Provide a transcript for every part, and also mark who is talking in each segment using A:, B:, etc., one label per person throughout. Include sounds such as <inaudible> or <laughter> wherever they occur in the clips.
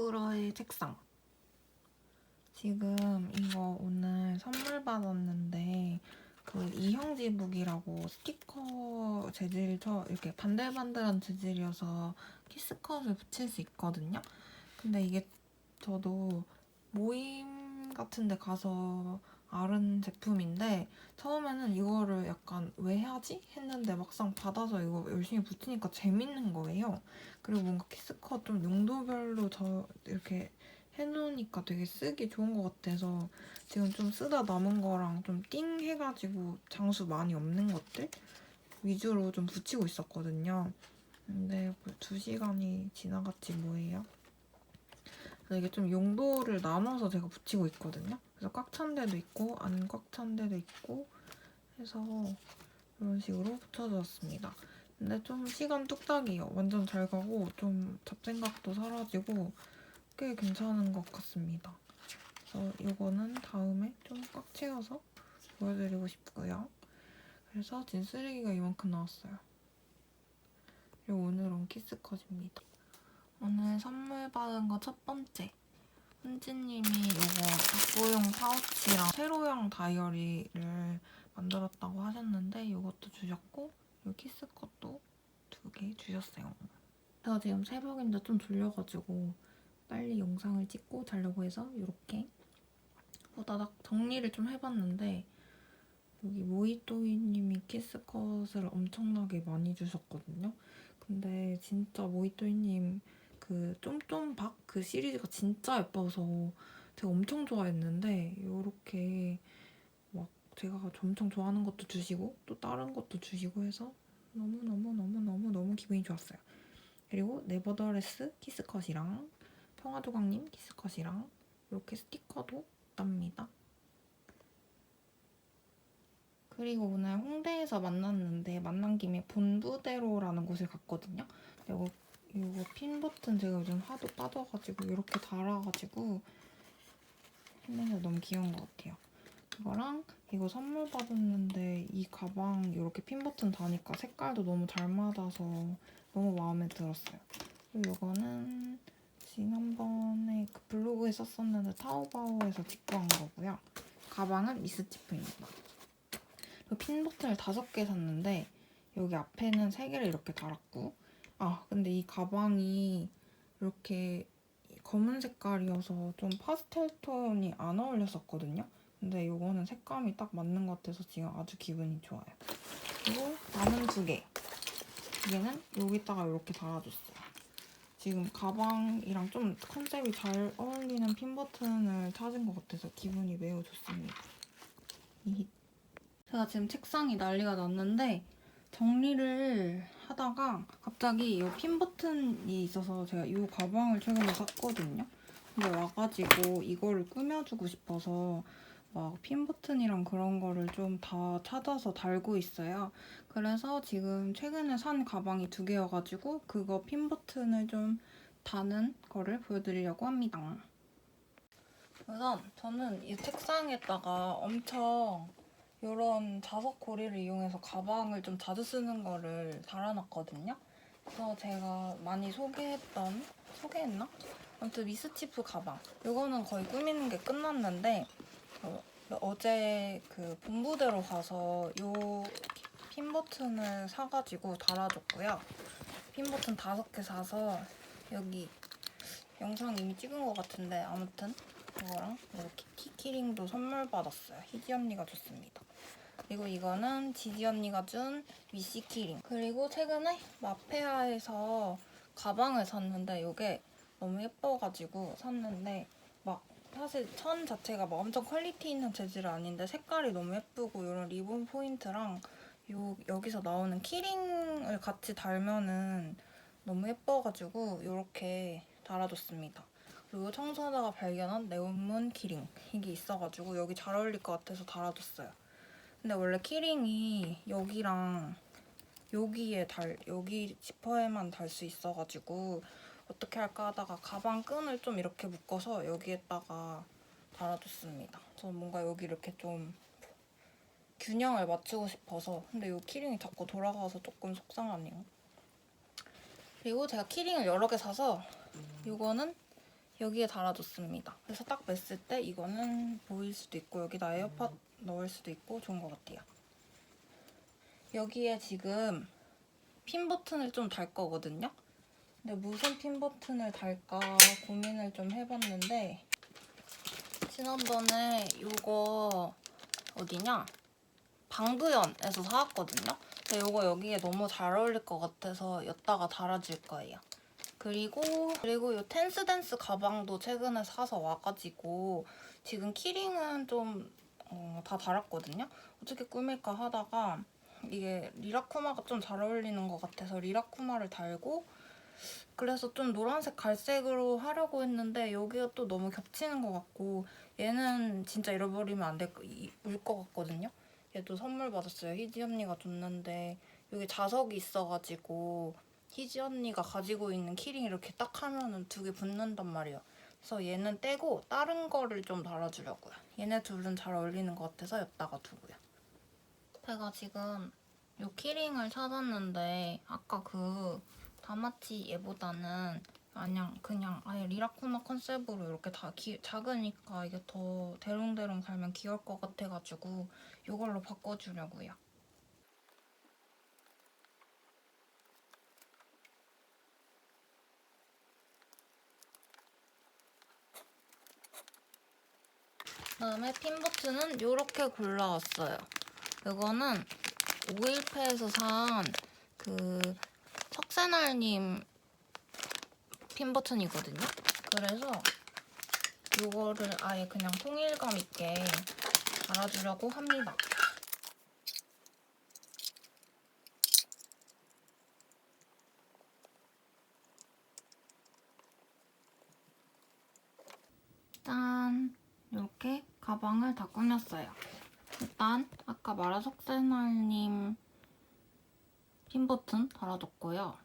A: 덕구러의 책상. 지금 이거 오늘 선물 받았는데 그 이형지북이라고 스티커 재질 저 이렇게 반들반들한 재질이어서 키스컷을 붙일 수 있거든요. 근데 이게 저도 모임 같은 데 가서 알은 제품인데 처음에는 이거를 약간 왜 해야지? 했는데 막상 받아서 이거 열심히 붙이니까 재밌는 거예요. 그리고 뭔가 키스컷 좀 용도별로 저 이렇게 해놓으니까 되게 쓰기 좋은 것 같아서 지금 좀 쓰다 남은 거랑 좀 띵 해가지고 장수 많이 없는 것들 위주로 좀 붙이고 있었거든요. 근데 뭐두 시간이 지나갔지 뭐예요. 이게 좀 용도를 나눠서 제가 붙이고 있거든요. 그래서 꽉 찬 데도 있고 안 꽉 찬 데도 있고 해서 이런 식으로 붙여주었습니다. 근데 좀 시간 뚝딱이에요. 완전 잘 가고 좀 잡생각도 사라지고 꽤 괜찮은 것 같습니다. 그래서 이거는 다음에 좀 꽉 채워서 보여드리고 싶고요. 그래서 진 쓰레기가 이만큼 나왔어요. 그리고 오늘은 키스컷입니다. 오늘 선물 받은 거 첫 번째. 훈지님이 이거 닭고용 파우치랑 세로형 다이어리를 만들었다고 하셨는데 이것도 주셨고 이 키스 컷도 두 개 주셨어요. 제가 지금 새벽인데 좀 졸려가지고 빨리 영상을 찍고 자려고 해서 이렇게 후다닥 정리를 좀 해봤는데 여기 모이또이님이 키스컷을 엄청나게 많이 주셨거든요. 근데 진짜 모이또이님 그 쫌쫌박 그 시리즈가 진짜 예뻐서 제가 엄청 좋아했는데 이렇게 막 제가 엄청 좋아하는 것도 주시고 또 다른 것도 주시고 해서 너무너무너무너무너무 기분이 좋았어요. 그리고 네버더레스 키스컷이랑 평화조각님 키스컷이랑 이렇게 스티커도 납니다. 그리고 오늘 홍대에서 만났는데 만난 김에 본부대로라는 곳을 갔거든요. 이거 이거 핀 버튼 제가 요즘 하도 빠져가지고 이렇게 달아가지고 했는데 너무 귀여운 것 같아요. 이거랑 이거 선물 받았는데 이 가방 이렇게 핀 버튼 다니까 색깔도 너무 잘 맞아서 너무 마음에 들었어요. 그리고 이거는 지난번에 그 블로그에 썼었는데 타오바오에서 직구한 거고요. 가방은 미스치프입니다. 그리고 핀 버튼을 다섯 개 샀는데 여기 앞에는 세 개를 이렇게 달았고 아 근데 이 가방이 이렇게 검은 색깔이어서 좀 파스텔 톤이 안 어울렸었거든요. 근데 이거는 색감이 딱 맞는 것 같아서 지금 아주 기분이 좋아요. 그리고 남은 두 개. 얘는 여기다가 이렇게 달아줬어요. 지금 가방이랑 좀 컨셉이 잘 어울리는 핀 버튼을 찾은 것 같아서 기분이 매우 좋습니다. 제가 지금 책상이 난리가 났는데 정리를 하다가 갑자기 이 핀 버튼이 있어서 제가 이 가방을 최근에 샀거든요. 근데 와가지고 이거를 꾸며주고 싶어서 막 핀 버튼이랑 그런 거를 좀 다 찾아서 달고 있어요. 그래서 지금 최근에 산 가방이 두 개여가지고 그거 핀 버튼을 좀 다는 거를 보여드리려고 합니다. 우선 저는 이 책상에다가 엄청 이런 자석 고리를 이용해서 가방을 좀 자주 쓰는 거를 달아놨거든요. 그래서 제가 많이 소개했던 소개했나? 아무튼 미스치프 가방. 이거는 거의 꾸미는 게 끝났는데 어, 어제 그 본부대로 가서 요 핀 버튼을 사가지고 달아줬고요. 핀 버튼 다섯 개 사서 여기 영상 이미 찍은 것 같은데 아무튼 이거랑 이렇게 키키링도 선물 받았어요. 희지 언니가 줬습니다. 그리고 이거는 지지 언니가 준 위시 키링. 그리고 최근에 마페아에서 가방을 샀는데 이게 너무 예뻐가지고 샀는데 막 사실 천 자체가 막 엄청 퀄리티 있는 재질은 아닌데 색깔이 너무 예쁘고 이런 리본 포인트랑 요 여기서 나오는 키링을 같이 달면은 너무 예뻐가지고 이렇게 달아줬습니다. 그리고 청소하다가 발견한 네온문 키링 이게 있어가지고 여기 잘 어울릴 것 같아서 달아줬어요. 근데 원래 키링이 여기랑 여기에 달 여기 지퍼에만 달 수 있어가지고 어떻게 할까 하다가 가방 끈을 좀 이렇게 묶어서 여기에다가 달아줬습니다. 저는 뭔가 여기 이렇게 좀 균형을 맞추고 싶어서 근데 이 키링이 자꾸 돌아가서 조금 속상하네요. 그리고 제가 키링을 여러 개 사서 이거는 여기에 달아줬습니다. 그래서 딱 맸을 때 이거는 보일 수도 있고 여기다 에어팟 넣을 수도 있고 좋은 것 같아요. 여기에 지금 핀 버튼을 좀 달 거거든요. 근데 무슨 핀 버튼을 달까 고민을 좀 해봤는데 지난번에 이거 어디냐? 방구연에서 사왔거든요. 근데 이거 여기에 너무 잘 어울릴 것 같아서 여기다가 달아줄 거예요. 그리고 그리고 이 텐스댄스 가방도 최근에 사서 와가지고 지금 키링은 좀 어, 다 달았거든요. 어떻게 꾸밀까 하다가 이게 리라쿠마가 좀 잘 어울리는 것 같아서 리라쿠마를 달고 그래서 좀 노란색 갈색으로 하려고 했는데 여기가 또 너무 겹치는 것 같고 얘는 진짜 잃어버리면 안 될 울 것 같거든요. 얘도 선물 받았어요. 희지 언니가 줬는데 여기 자석이 있어가지고 희지 언니가 가지고 있는 키링 이렇게 딱 하면은 두 개 붙는단 말이에요. 그래서 얘는 떼고 다른 거를 좀 달아주려고요. 얘네 둘은 잘 어울리는 것 같아서 여기다가 두고요. 제가 지금 이 키링을 찾았는데 아까 그 다마치 얘보다는 그냥 그냥 아예 리라쿠마 컨셉으로 이렇게 다 기, 작으니까 이게 더 대롱대롱 달면 귀여울 것 같아가지고 이걸로 바꿔주려고요. 그다음에 핀버튼은 이렇게 골라왔어요. 이거는 오일패에서 산 그 석세날님 핀 버튼이거든요. 그래서 이거를 아예 그냥 통일감 있게 달아주려고 합니다. 짠! 이렇게 가방을 다 꾸몄어요. 일단 아까 말한 석세날님 핀 버튼 달아줬고요.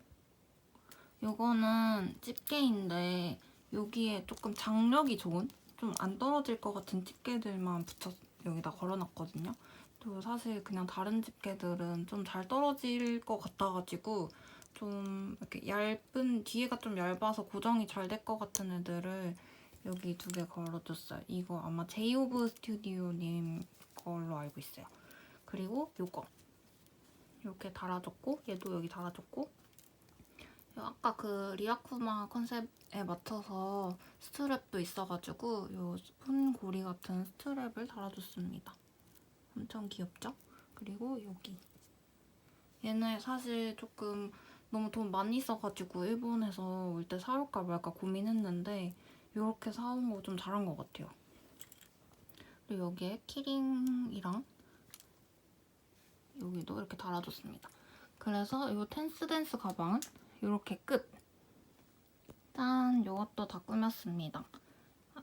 A: 요거는 집게인데 여기에 조금 장력이 좋은 좀 안 떨어질 것 같은 집게들만 붙여 여기다 걸어놨거든요. 또 사실 그냥 다른 집게들은 좀 잘 떨어질 것 같아가지고 좀 이렇게 얇은 뒤에가 좀 얇아서 고정이 잘 될 것 같은 애들을 여기 두 개 걸어줬어요. 이거 아마 제이오브 스튜디오님 걸로 알고 있어요. 그리고 요거 이렇게 달아줬고 얘도 여기 달아줬고 아까 그 리아쿠마 컨셉에 맞춰서 스트랩도 있어가지고 요 스푼고리 같은 스트랩을 달아줬습니다. 엄청 귀엽죠? 그리고 여기 얘는 사실 조금 너무 돈 많이 써가지고 일본에서 올 때 사올까 말까 고민했는데 이렇게 사온 거 좀 잘한 것 같아요. 그리고 여기에 키링이랑 여기도 이렇게 달아줬습니다. 그래서 이 텐스댄스 가방은 이렇게 끝! 짠! 이것도 다 꾸몄습니다.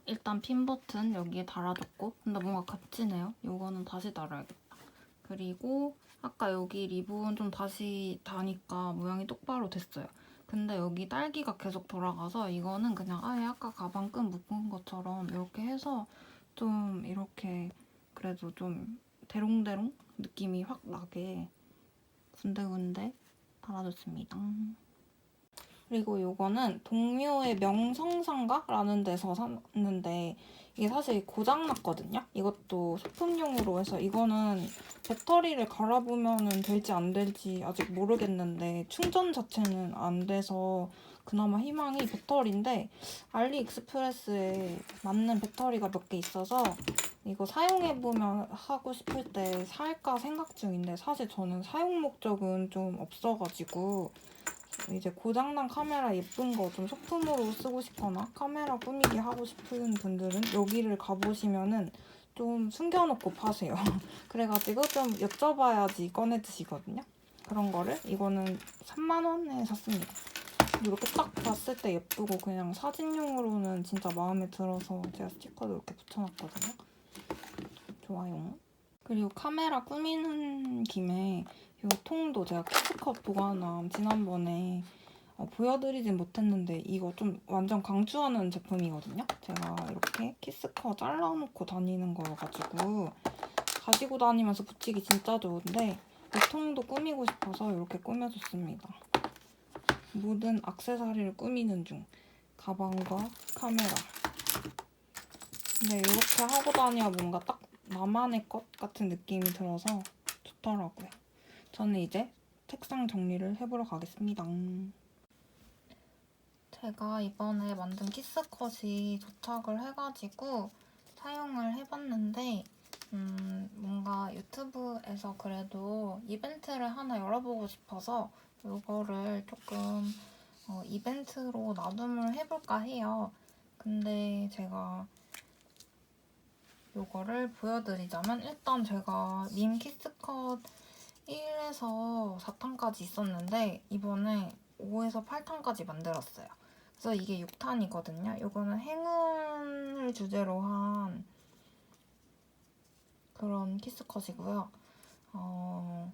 A: 일단 핀 버튼 여기에 달아줬고 근데 뭔가 겹치네요. 이거는 다시 달아야겠다. 그리고 아까 여기 리본 좀 다시 다니까 모양이 똑바로 됐어요. 근데 여기 딸기가 계속 돌아가서 이거는 그냥 아예 아까 가방 끈 묶은 것처럼 이렇게 해서 좀 이렇게 그래도 좀 대롱대롱 느낌이 확 나게 군데군데 달아줬습니다. 그리고 이거는 동묘의 명성상가라는 데서 샀는데 이게 사실 고장났거든요. 이것도 소품용으로 해서 이거는 배터리를 갈아보면 될지 안 될지 아직 모르겠는데 충전 자체는 안 돼서 그나마 희망이 배터리인데 알리익스프레스에 맞는 배터리가 몇 개 있어서 이거 사용해보면 하고 싶을 때 살까 생각 중인데 사실 저는 사용 목적은 좀 없어가지고 이제 고장난 카메라 예쁜 거 좀 소품으로 쓰고 싶거나 카메라 꾸미기 하고 싶은 분들은 여기를 가보시면은 좀 숨겨놓고 파세요. <laughs> 그래가지고 좀 여쭤봐야지 꺼내 드시거든요. 그런 거를 이거는 3만원에 샀습니다. 이렇게 딱 봤을 때 예쁘고 그냥 사진용으로는 진짜 마음에 들어서 제가 스티커도 이렇게 붙여놨거든요. 좋아요. 그리고 카메라 꾸미는 김에 이 통도 제가 키스컵 보관함 지난번에 어, 보여드리진 못했는데 이거 좀 완전 강추하는 제품이거든요. 제가 이렇게 키스커 잘라놓고 다니는 거여가지고 가지고 다니면서 붙이기 진짜 좋은데 이 통도 꾸미고 싶어서 이렇게 꾸며줬습니다. 모든 악세사리를 꾸미는 중 가방과 카메라 근데 이렇게 하고 다녀야 뭔가 딱 나만의 것 같은 느낌이 들어서 좋더라고요. 저는 이제 책상 정리를 해보러 가겠습니다. 제가 이번에 만든 키스컷이 도착을 해가지고 사용을 해봤는데 음, 뭔가 유튜브에서 그래도 이벤트를 하나 열어보고 싶어서 이거를 조금 어, 이벤트로 나눔을 해볼까 해요. 근데 제가 이거를 보여드리자면 일단 제가 님 키스컷 1에서 4탄까지 있었는데 이번에 5에서 8탄까지 만들었어요. 그래서 이게 6탄이거든요. 이거는 행운을 주제로 한 그런 키스컷이고요. 어,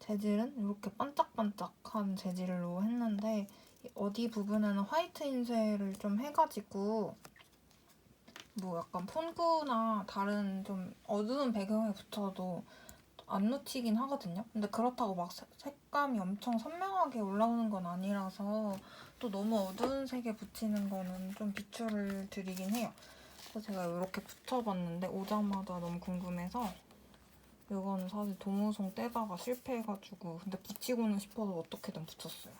A: 재질은 이렇게 반짝반짝한 재질로 했는데 어디 부분에는 화이트 인쇄를 좀 해가지고 뭐 약간 폰구나 다른 좀 어두운 배경에 붙여도 안 놓치긴 하거든요. 근데 그렇다고 막 색- 색감이 엄청 선명하게 올라오는 건 아니라서 또 너무 어두운 색에 붙이는 거는 좀 비추를 드리긴 해요. 그래서 제가 이렇게 붙여봤는데 오자마자 너무 궁금해서 이거는 사실 도무송 떼다가 실패해가지고 근데 붙이고는 싶어서 어떻게든 붙였어요.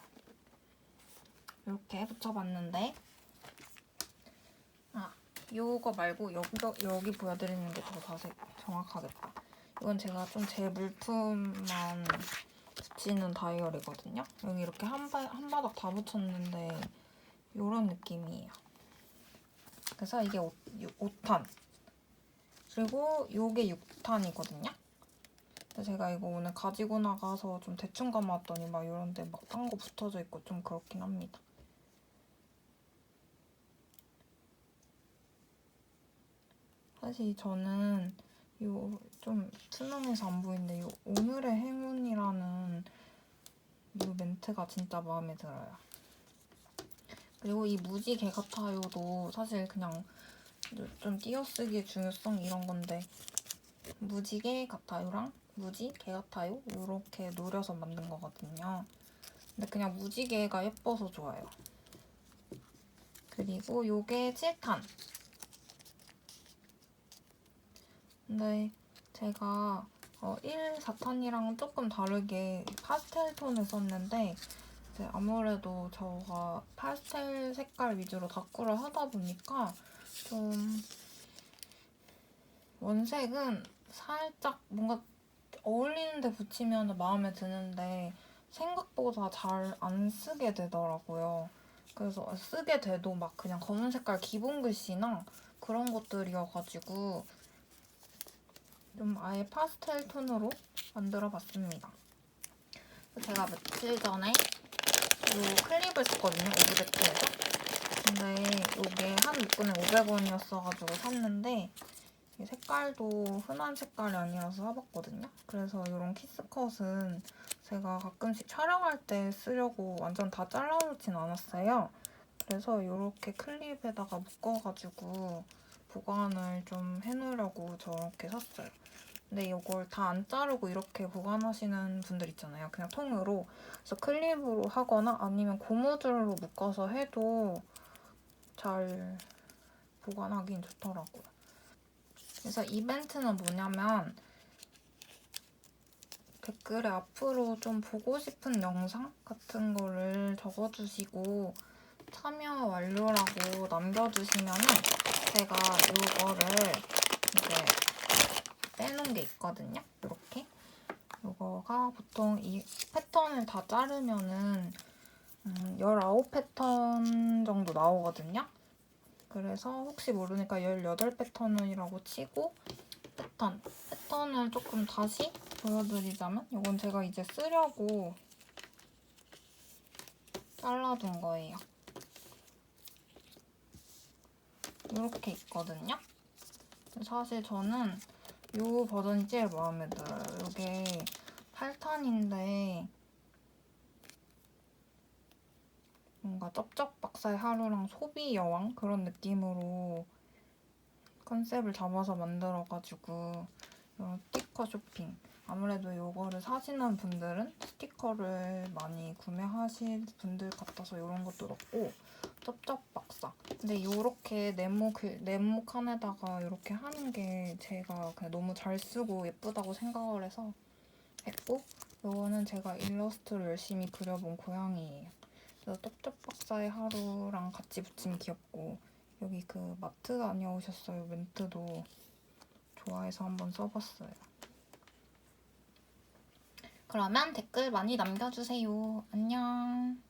A: 이렇게 붙여봤는데 아 요거 말고 여기 여기 보여드리는 게 더 자세 정확하겠다. 이건 제가 좀 제 물품만 붙이는 다이어리거든요. 여기 이렇게 한, 바, 한 바닥 다 붙였는데 이런 느낌이에요. 그래서 이게 5, 5탄 그리고 요게 6탄이거든요. 근데 제가 이거 오늘 가지고 나가서 좀 대충 감았더니 막 이런데 막 딴 거 붙어져 있고 좀 그렇긴 합니다. 사실 저는 요 좀 투명해서 안 보이는데 요 오늘의 행운이라는 이 멘트가 진짜 마음에 들어요. 그리고 이 무지 개 같아요도 사실 그냥 좀 띄어쓰기의 중요성 이런 건데 무지개 같아요랑 무지 개 같아요 이렇게 노려서 만든 거거든요. 근데 그냥 무지개가 예뻐서 좋아요. 그리고 요게 7탄. 근데 제가 어, 1, 4탄이랑 조금 다르게 파스텔 톤을 썼는데 아무래도 저가 파스텔 색깔 위주로 다꾸를 하다 보니까 좀 원색은 살짝 뭔가 어울리는데 붙이면 마음에 드는데 생각보다 잘 안 쓰게 되더라고요. 그래서 쓰게 돼도 막 그냥 검은 색깔 기본 글씨나 그런 것들이어가지고 좀 아예 파스텔 톤으로 만들어 봤습니다. 제가 며칠 전에 이 클립을 썼거든요. 오브젝트에서. 근데 이게 한 묶음에 500원이었어가지고 샀는데 이 색깔도 흔한 색깔이 아니라서 사봤거든요. 그래서 이런 키스컷은 제가 가끔씩 촬영할 때 쓰려고 완전 다 잘라놓진 않았어요. 그래서 이렇게 클립에다가 묶어가지고 보관을 좀 해놓으려고 저렇게 샀어요. 근데 이걸 다 안 자르고 이렇게 보관하시는 분들 있잖아요. 그냥 통으로. 그래서 클립으로 하거나 아니면 고무줄로 묶어서 해도 잘 보관하긴 좋더라고요. 그래서 이벤트는 뭐냐면 댓글에 앞으로 좀 보고 싶은 영상 같은 거를 적어주시고 참여 완료라고 남겨주시면은 제가 이거를 이제 빼놓은 게 있거든요. 이렇게. 이거가 보통 이 패턴을 다 자르면은 음, 19패턴 정도 나오거든요. 그래서 혹시 모르니까 18패턴이라고 치고 패턴. 패턴을 조금 다시 보여드리자면 이건 제가 이제 쓰려고 잘라둔 거예요. 이렇게 있거든요. 사실 저는 이 버전이 제일 마음에 들어요. 이게 사진인데 뭔가 쩝쩝 박사의 하루랑 소비 여왕 그런 느낌으로 컨셉을 잡아서 만들어가지고 이런 스티커 쇼핑. 아무래도 이거를 사시는 분들은 스티커를 많이 구매하실 분들 같아서 이런 것도 넣고 쩝쩝 박사. 근데 이렇게 네모 그 네모 칸에다가 이렇게 하는 게 제가 그냥 너무 잘 쓰고 예쁘다고 생각을 해서 했고 이거는 제가 일러스트를 열심히 그려본 고양이에요. 그래서 쩝쩝 박사의 하루랑 같이 붙이면 귀엽고 여기 그 마트 다녀오셨어요 멘트도 좋아해서 한번 써봤어요. 그러면 댓글 많이 남겨주세요. 안녕.